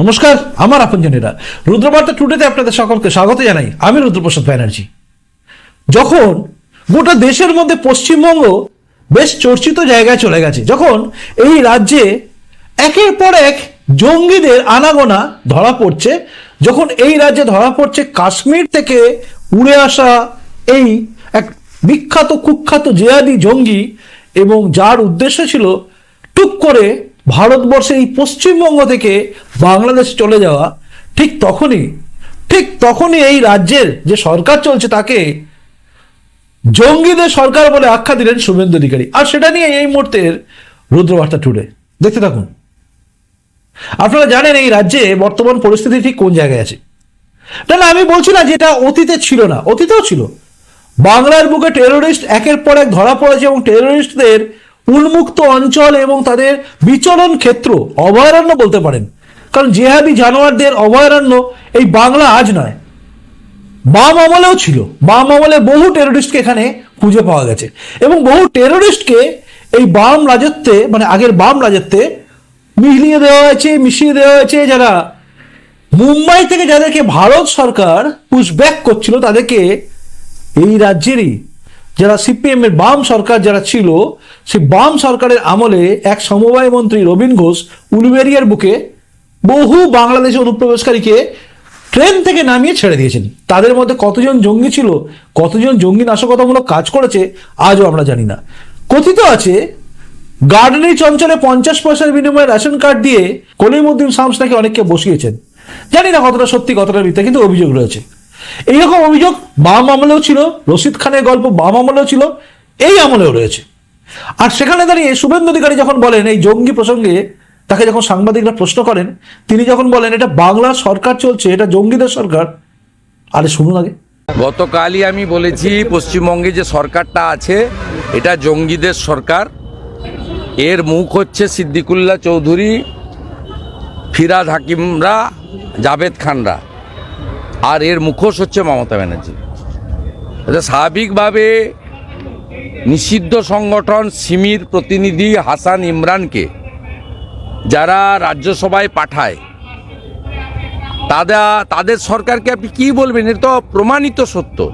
নমস্কার, আমার আপনজনেরা। রুদ্রবার্তা টুডেতে আপনাদের সকলকে স্বাগত জানাই। আমি রুদ্রপ্রসাদ ব্যানার্জি। যখন গোটা দেশের মধ্যে পশ্চিমবঙ্গ বেশ চর্চিত জায়গায় চলে গেছে, যখন এই রাজ্যে একের পর এক জঙ্গিদের আনাগোনা ধরা পড়ছে, যখন এই রাজ্যে ধরা পড়ছে কাশ্মীর থেকে উড়ে আসা এই এক বিখ্যাত, কুখ্যাত জেয়াদি জঙ্গি এবং যার উদ্দেশ্য ছিল টুক করে ভারতবর্ষের এই পশ্চিমবঙ্গ থেকে বাংলাদেশ চলে যাওয়া ঠিক তখনই ঠিক তখনই এই রাজ্যের যে সরকার চলছে তাকে জঙ্গিদের সরকার বলে আখ্যা দিলেন শুভেন্দু অধিকারী। আর সেটা নিয়ে এই মুহূর্তের রুদ্রবার্তা টুডে। দেখতে থাকুন। আপনারা জানেন এই রাজ্যে বর্তমান পরিস্থিতি ঠিক কোন জায়গায় আছে? না না, আমি বলছি না যেটা অতীতে ছিল না, অতীতেও ছিল। বাংলার বুকে টেরোরিস্ট একের পর এক ধরা পড়েছে এবং টেরোরিস্টদের উন্মুক্ত অঞ্চল এবং তাদের বিচরণ ক্ষেত্র অভয়ারণ্য বলতে পারেন। কারণ জেহাদি জানোয়ারদের অভয়ারণ্য এই বাংলা আজ নয়। বাম আমলেও ছিল। বাম আমলে বহু টেরোরিস্টকে এখানে খুঁজে পাওয়া গেছে। এবং বহু টেরোরিস্টকে এই বাম রাজত্বে মানে আগের বাম রাজত্বে মিলিয়ে দেওয়া হয়েছে, মিশিয়ে দেওয়া হয়েছে। যারা মুম্বাই থেকে যাদেরকে ভারত সরকার পুশব্যাক করছিল, তাদেরকে এই রাজ্যেরই যারা সিপিএম এর বাম সরকার যারা ছিল, সেই বাম সরকারের আমলে এক সমবায় মন্ত্রী রবীন ঘোষ উলুবেরিয়ার বুকে বহু বাংলাদেশি অনুপ্রবেশকারীকে ট্রেন থেকে নামিয়ে ছেড়ে দিয়েছেন। তাদের মধ্যে কতজন জঙ্গি ছিল, কতজন জঙ্গি নাশকতামূলক কাজ করেছে, আজও আমরা জানি না। কথিত আছে গার্ডেনিচ অঞ্চলে পঞ্চাশ পয়সার বিনিময়ে রেশন কার্ড দিয়ে কলিমুদ্দিন শামস নাকি অনেককে বসিয়েছেন। জানি না কতটা সত্যি, কতটা মিথ্যা, কিন্তু অভিযোগ রয়েছে। এইরকম অভিযোগ বাম আমলেও ছিল, রশিদ খানের গল্প বাম আমলেও ছিল, এই আমলেও রয়েছে। আর সেখানে দাঁড়িয়ে শুভেন্দু অধিকারী যখন বলেন, এই জঙ্গি প্রসঙ্গে তাকে যখন সাংবাদিকরা প্রশ্ন করেন, তিনি যখন বলেন, এটা বাংলার সরকার চলছে, এটা জঙ্গিদের সরকার, আরে শুনুন আগে। গতকালই আমি বলেছি, পশ্চিমবঙ্গে যে সরকারটা আছে, এটা জঙ্গিদের সরকার। এর মুখ হচ্ছে সিদ্দিকুল্লাহ চৌধুরী, ফিরাদ হাকিমরা, জাভেদ খানরা। আর এর মুখোশ হচ্ছে মমতা ব্যানার্জি। এটা স্বাভাবিকভাবে নিষিদ্ধ সংগঠন সিমির প্রতিনিধি হাসান ইমরানকে যারা রাজ্যসভায় পাঠায় তারা তাদের সরকারকে আপনি কী বলবেন? এটা তো প্রমাণিত সত্য।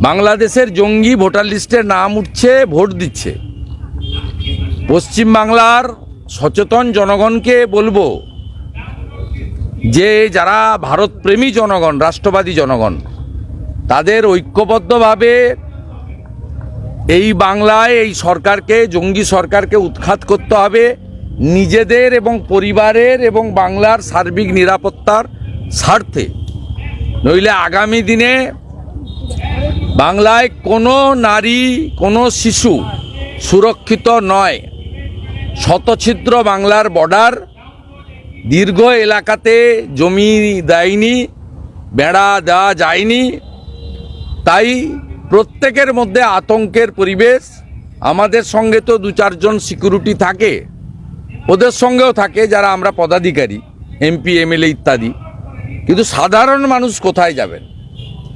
বাংলাদেশের জঙ্গি ভোটার লিস্টে নাম উঠছে, ভোট দিচ্ছে। পশ্চিমবাংলার সচেতন জনগণকে বলব যে যারা ভারতপ্রেমী জনগণ, রাষ্ট্রবাদী জনগণ, তাদের ঐক্যবদ্ধভাবে এই বাংলায়, এই সরকারকে, জঙ্গি সরকারকে উৎখাত করতে হবে। নিজেদের এবং পরিবারের এবং বাংলার সার্বিক নিরাপত্তার স্বার্থে। নইলে আগামী দিনে বাংলায় কোনো নারী, কোনো শিশু সুরক্ষিত নয়। শতছিদ্র বাংলার বর্ডার দীর্ঘ এলাকাতে জমি দেয়নি, বেড়া দেওয়া যায়নি। তাই প্রত্যেকের মধ্যে আতঙ্কের পরিবেশ। আমাদের সঙ্গে তো দু চারজন সিকিউরিটি থাকে। ওদের সঙ্গেও থাকে যারা আমরা পদাধিকারী এমপি এমএলএ ইত্যাদি। কিন্তু সাধারণ মানুষ কোথায় যাবেন?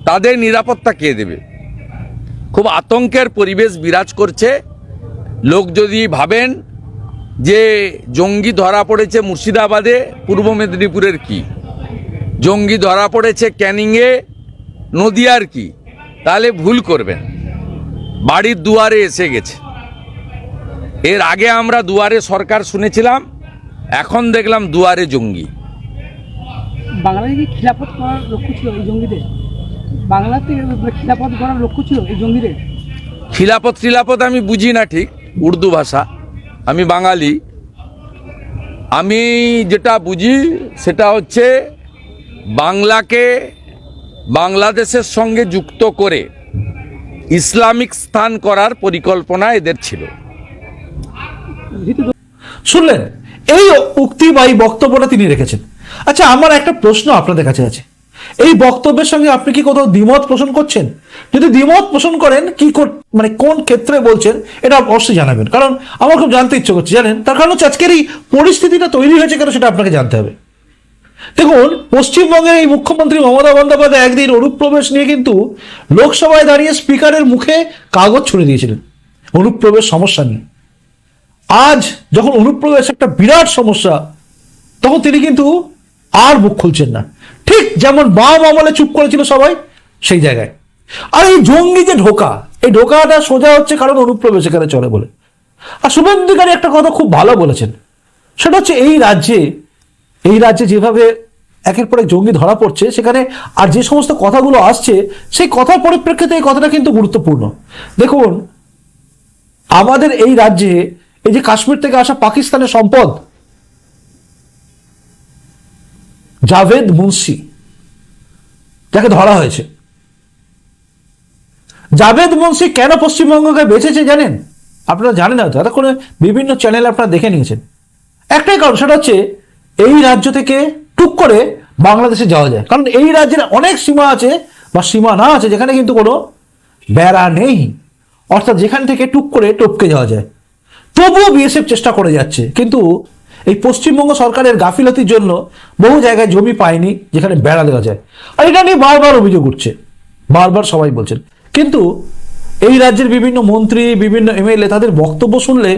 তাদের নিরাপত্তা কে দেবে? খুব আতঙ্কের পরিবেশ বিরাজ করছে। লোক যদি ভাবেন যে জঙ্গি ধরা পড়েছে মুর্শিদাবাদে পূর্ব মেদিনীপুরের কি? জঙ্গি ধরা পড়েছে ক্যানিংয়ে নদিয়ার কি? তাহলে ভুল করবেন। বাড়ির দুয়ারে এসে গেছে। এর আগে আমরা দুয়ারে সরকার শুনেছিলাম এখন দেখলাম দুয়ারে জঙ্গি। বাংলাদেশে কি খিলাফত করার লক্ষ্য ছিল এই জঙ্গিদের? বাংলাতে খিলাফত করার লক্ষ্য ছিল এই জঙ্গিদের? খিলাপত খিলাপত আমি বুঝি না ঠিক উর্দু ভাষা। আমি বাঙালি। আমি যেটা বুঝি সেটা হচ্ছে বাংলাকে বাংলাদেশের সঙ্গে যুক্ত করে ইসলামিক স্থান করার পরিকল্পনা এদের ছিল। শুনলেন? এই উক্তি বা এই বক্তব্যটা তিনি রেখেছেন। আচ্ছা আমার একটা প্রশ্ন আপনাদের কাছে আছে। এই বক্তব্যের সঙ্গে আপনি কি কোথাও দ্বিমত পোষণ করছেন? যদি দ্বিমত পোষণ করেন, কি মানে কোন ক্ষেত্রে বলছেন, এটা অবশ্যই জানাবেন। কারণ আমার খুব জানতে ইচ্ছে করছে, জানেন? তার কারণ হচ্ছে আজকের এই পরিস্থিতিটা তৈরি হয়েছে কেন সেটা আপনাকে জানতে হবে। দেখুন, পশ্চিমবঙ্গের এই মুখ্যমন্ত্রী মমতা বন্দ্যোপাধ্যায় একদিন অনুপ্রবেশ নিয়ে কিন্তু লোকসভায় দাঁড়িয়ে স্পিকারের মুখে কাগজ ছুড়ে দিয়েছিলেন। অনুপ্রবেশ সমস্যা নিয়ে। আজ যখন অনুপ্রবেশ একটা বিরাট সমস্যা, তখন তিনি কিন্তু আর মুখ খুলছেন না। ঠিক যেমন বাম আমলে চুপ করেছিল সবাই, সেই জায়গায়। আর এই জঙ্গি যে ঢোকা, এই ঢোকাটা সোজা হচ্ছে কারণ অনুপ্রবেশ এখানে চলে বলে। আর শুভেন্দু অধিকারী একটা কথা খুব ভালো বলেছেন। সেটা হচ্ছে এই রাজ্যে এই রাজ্যে যেভাবে একের পর এক জঙ্গি ধরা পড়ছে, সেখানে আর যে সমস্ত কথাগুলো আসছে, সেই কথার পরিপ্রেক্ষিতে এই কথাটা কিন্তু গুরুত্বপূর্ণ। দেখুন, আমাদের এই রাজ্যে, এই যে কাশ্মীর থেকে আসা পাকিস্তানের সম্পদ জাভেদ মুন্সি, যাকে ধরা হয়েছে। জাভেদ মুন্সি কেন পশ্চিমবঙ্গকে বেঁচেছে জানেন? আপনারা জানেন হয়তো এতক্ষণে বিভিন্ন চ্যানেল আপনারা দেখে নিয়েছেন। একটাই কারণ, সেটা হচ্ছে এই রাজ্য থেকে টুক করে বাংলাদেশে যাওয়া যায়। কারণ এই রাজ্যের অনেক সীমা আছে বা সীমা না আছে, যেখানে কিন্তু কোনো বেড়া নেই। অর্থাৎ যেখান থেকে টুক করে টপকে যাওয়া যায়। তবুও বিএসএফ চেষ্টা করে যাচ্ছে, কিন্তু এই পশ্চিমবঙ্গ সরকারের গাফিলতির জন্য বহু জায়গায় জমি পায়নি, যেখানে বেড়া দেওয়া যায় আর এটা নিয়ে বারবার অভিযোগ উঠছে। বারবার সবাই বলছেন। কিন্তু এই রাজ্যের বিভিন্ন মন্ত্রী, বিভিন্ন এমএলএ তাদের বক্তব্য শুনলে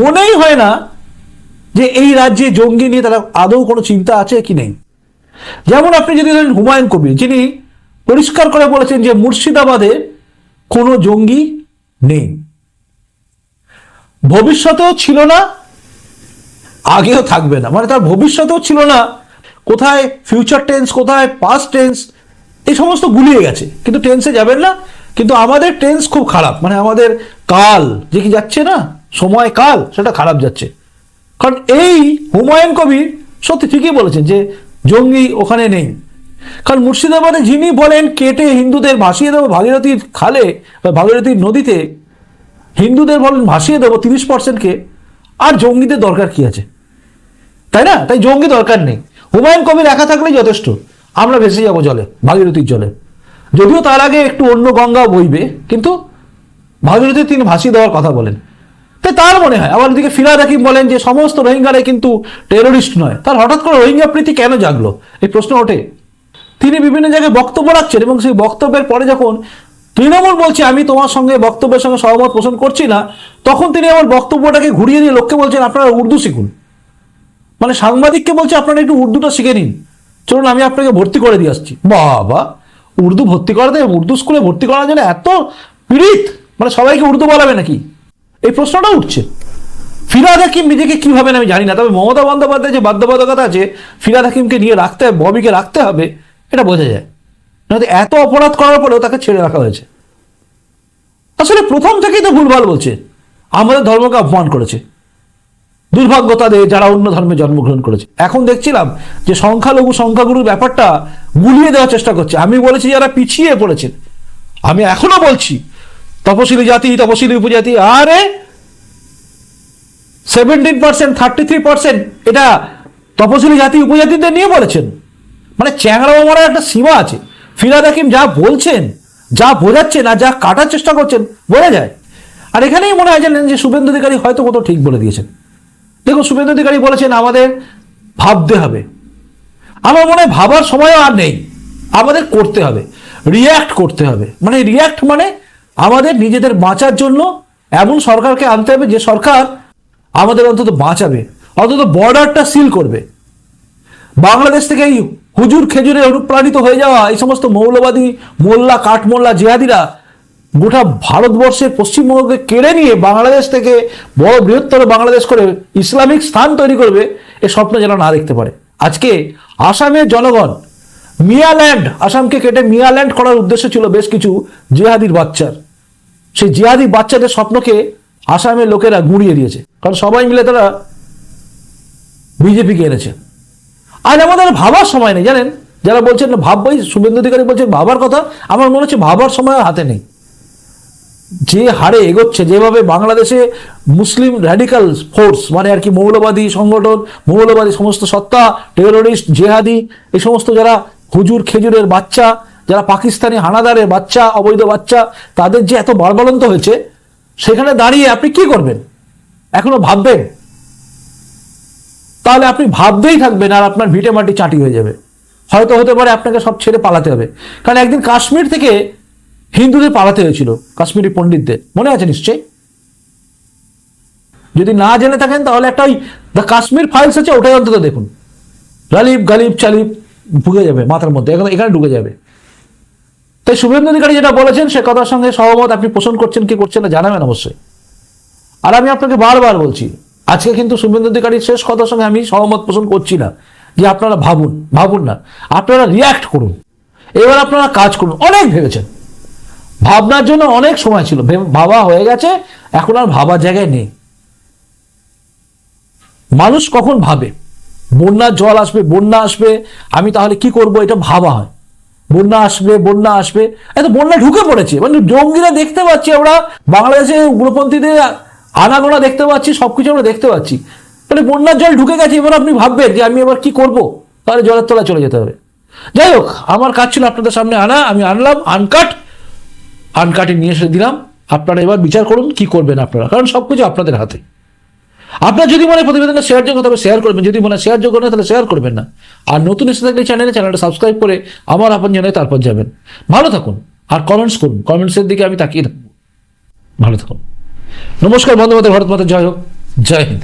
মনেই হয় না যে এই রাজ্যে জঙ্গি নিয়ে তারা আদৌ কোনো চিন্তা আছে কি নেই। যেমন আপনি যদি ধরেন হুমায়ুন কবির, যিনি পরিষ্কার করে বলেছেন যে মুর্শিদাবাদে কোনো জঙ্গি নেই। ভবিষ্যতেও ছিল না আগেও থাকবে না। মানে তার ভবিষ্যতেও ছিল না। কোথায় ফিউচার টেন্স কোথায় পাস্ট টেন্স এই সমস্ত গুলিয়ে গেছে। কিন্তু টেন্সে যাবেন না। কিন্তু আমাদের টেন্স খুব খারাপ। মানে আমাদের কাল, যে কি যাচ্ছে না? সময় কাল, সেটা খারাপ যাচ্ছে। কারণ এই হুমায়ুন কবির সত্যি ঠিকই বলেছেন যে জঙ্গি ওখানে নেই। কারণ মুর্শিদাবাদে যিনি বলেন, কেটে হিন্দুদের ভাসিয়ে দেবো ভাগীরথীর খালে বা ভাগীরথীর নদীতে, হিন্দুদের বলেন ভাসিয়ে দেবো তিরিশ পার্সেন্টকে আর জঙ্গিদের দরকার কি আছে? তাই না? তাই জঙ্গি দরকার নেই। হুমায়ুন কবির একা থাকলেই যথেষ্ট। আমরা ভেসে যাব জলে, ভাগীরথীর জলে। যদিও তার আগে একটু অন্য গঙ্গা বইবে, কিন্তু ভাগীরথী তিনি ভাসিয়ে দেওয়ার কথা বলেন। তাই তার মনে হয়, আবার এদিকে ফিরাদ হাকিম বলেন যে, সমস্ত রোহিঙ্গারাই কিন্তু টেরোরিস্ট নয়। তার হঠাৎ করে রোহিঙ্গা প্রীতি কেন জাগলো? এই প্রশ্ন ওঠে। তিনি বিভিন্ন জায়গায় বক্তব্য রাখছেন এবং সেই বক্তব্যের পরে যখন তৃণমূল বলছে, আমি তোমার সঙ্গে বক্তব্যের সঙ্গে সহমত পোষণ করছি না, তখন তিনি আমার বক্তব্যটাকে ঘুরিয়ে দিয়ে লোককে বলছেন, আপনারা উর্দু শিখুন। মানে সাংবাদিককে বলছে আপনারা একটু উর্দুটা শিখে নিন। চলুন, আমি আপনাকে ভর্তি করে দিয়ে আসছি। বাবা, উর্দু ভর্তি করা দেয় উর্দু স্কুলে ভর্তি করার জন্য এত পীড়িত? মানে সবাইকে উর্দু বলাবে নাকি? এই প্রশ্নটা উঠছে। ফিরাদ হাকিম নিজেকে কি ভাবেন আমি জানি না, তবে মমতা বন্দ্যোপাধ্যায় যে বাধ্যবাধকতা আছে ফিরাদ হাকিমকে নিয়ে রাখতে হবে, ববিকে রাখতে হবে, এটা বোঝা যায়। নয়তো এত অপরাধ করার পরেও তাকে ছেড়ে রাখা হয়েছে। আসলে প্রথম থেকেই তো ভুলভাল বলছে। আমাদের ধর্মকে অপমান করেছে। দুর্ভাগ্য তাদের যারা অন্য ধর্মে জন্মগ্রহণ করেছে। এখন দেখছিলাম যে সংখ্যালঘু সংখ্যাগুরুর ব্যাপারটা গুলিয়ে দেওয়ার চেষ্টা করছে। আমি বলেছি যারা পিছিয়ে পড়েছেন। আমি এখনও বলছি, তপশিলি জাতি, তপশিলি উপজাতি, আরে seventeen percent thirty three percent এটা তপশিলি জাতি, উপজাতিদের নিয়ে বলেছেন। মানে চ্যাংড়া মারার একটা সীমা আছে। ফিরাদ হাকিম যা বলছেন, যা বোঝাচ্ছেন আর যা কাটার চেষ্টা করছেন, বোঝা যায়। আর এখানেই মনে হয় জানেন যে শুভেন্দু অধিকারী হয়তো কোথাও ঠিক বলে দিয়েছেন। দেখুন শুভেন্দু অধিকারী বলেছেন আমাদের ভাবতে হবে। আমার মনে ভাবার সময়ও আর নেই। আমাদের করতে হবে। রিয়্যাক্ট করতে হবে। মানে রিয়্যাক্ট মানে আমাদের নিজেদের বাঁচার জন্য এমন সরকারকে আনতে হবে যে সরকার আমাদের অন্তত বাঁচাবে, অন্তত বর্ডারটা সিল করবে। বাংলাদেশ থেকে এই হুজুর খেজুরে অনুপ্রাণিত হয়ে যাওয়া এই সমস্ত মৌলবাদী মোল্লা, কাঠমোল্লা, জেহাদিরা গোটা ভারতবর্ষের পশ্চিমবঙ্গকে কেড়ে নিয়ে বাংলাদেশ থেকে বড় বৃহত্তর বাংলাদেশ করে ইসলামিক স্থান তৈরি করবে, এ স্বপ্ন যেন না দেখতে পারে। আজকে আসামের জনগণ মিয়াল্যান্ড, আসামকে কেটে মিয়াল্যান্ড করার উদ্দেশ্য ছিল বেশ কিছু জিহাদির বাচ্চার। সেই জিহাদি বাচ্চাদের স্বপ্নকে আসামের লোকেরা গুঁড়িয়ে দিয়েছে। কারণ সবাই মিলে তারা বিজেপিকে এনেছে। আজ আমাদের ভাবার সময় নেই, জানেন? যারা বলছেন, ভাববাই, শুভেন্দু অধিকারী বলছেন, ভাবার কথা। আমার মনে হচ্ছে ভাবার সময় আর হাতে নেই। যে হারে এগোচ্ছে, যেভাবে বাংলাদেশে মুসলিম র্যাডিক্যাল ফোর্স মানে আর কি মৌলবাদী সংগঠন, মৌলবাদী সমস্ত সত্তা টেরোরিস্ট জেহাদি, এই সমস্ত যারা হুজুর খেজুরের বাচ্চা, যারা পাকিস্তানি হানাদারের বাচ্চা, অবৈধ বাচ্চা, তাদের যে এত বাড়বাড়ন্ত হয়েছে, সেখানে দাঁড়িয়ে আপনি কি করবেন? এখনও ভাববেন? তাহলে আপনি ভাবতেই থাকবেন আর আপনার ভিটে মাটি চাটি হয়ে যাবে। হয়তো হতে পারে আপনাকে সব ছেড়ে পালাতে হবে। কারণ একদিন কাশ্মীর থেকে হিন্দুদের পালাতে হয়েছিল, কাশ্মীরি পণ্ডিতদের। মনে আছে নিশ্চয়ই? যদি না জেনে থাকেন, তাহলে একটা ওই দ্য কাশ্মীর ফাইলস আছে, ওটাই অন্তত দেখুন। লালিপ গালিব চালিপ ঢুকে যাবে মাথার মধ্যে এখানে এখানে ঢুকে যাবে। তাই শুভেন্দু অধিকারী যেটা বলেছেন, সে কথার সঙ্গে সহমত, আপনি পোষণ করছেন, কি করছেন না জানাবেন অবশ্যই। আর আমি আপনাকে বারবার বলছি, আজকে কিন্তু শুভেন্দু অধিকারীর শেষ কথার সঙ্গে আমি সহমত পোষণ করছি না, যে আপনারা ভাবুন ভাবুন না, আপনারা রিয়াক্ট করুন। এবার আপনারা কাজ করুন, অনেক ভেবেছেন। ভাবনার জন্য অনেক সময় ছিল। ভেব- হয়ে গেছে, এখন আর ভাবার জায়গায় নেই। মানুষ কখন ভাবে? বন্যার জল আসবে, বন্যা আসবে, আমি তাহলে কি করব? এটা ভাবা হয়। বন্যা আসবে বন্যা আসবে। এত বন্যা ঢুকে পড়েছে। মানে জঙ্গিরা দেখতে পাচ্ছি আমরা বাংলাদেশে উগ্রপন্থীদের আনাগোনা দেখতে পাচ্ছি, সবকিছু আমরা দেখতে পাচ্ছি। মানে বন্যার জল ঢুকে গেছে, এবার আপনি ভাববেন যে আমি এবার কি করব? তাহলে জলের তলায় চলে যেতে হবে। যাই হোক, আমার কাজ ছিল আপনাদের সামনে আনা, আমি আনলাম আনকাট আনকাটে নিয়ে এসে দিলাম। আপনারা এবার বিচার করুন কি করবেন আপনারা। কারণ সব কিছু আপনাদের হাতে। আপনার যদি মনে প্রতিবেদনটা শেয়ার যোগ্য, তবে শেয়ার করবেন। যদি মনে শেয়ার যোগ্য নয়, তাহলে শেয়ার করবেন না। আর নতুন এসে থাকলে চ্যানেলে চ্যানেলটা সাবস্ক্রাইব করে আমার আপন জানায় তারপর যাবেন। ভালো থাকুন আর কমেন্টস করুন। কমেন্টসের দিকে আমি তাকিয়ে থাকব। ভালো থাকুন। নমস্কার বন্ধু ভারত মাতা, জয় হোক। জয় হিন্দ।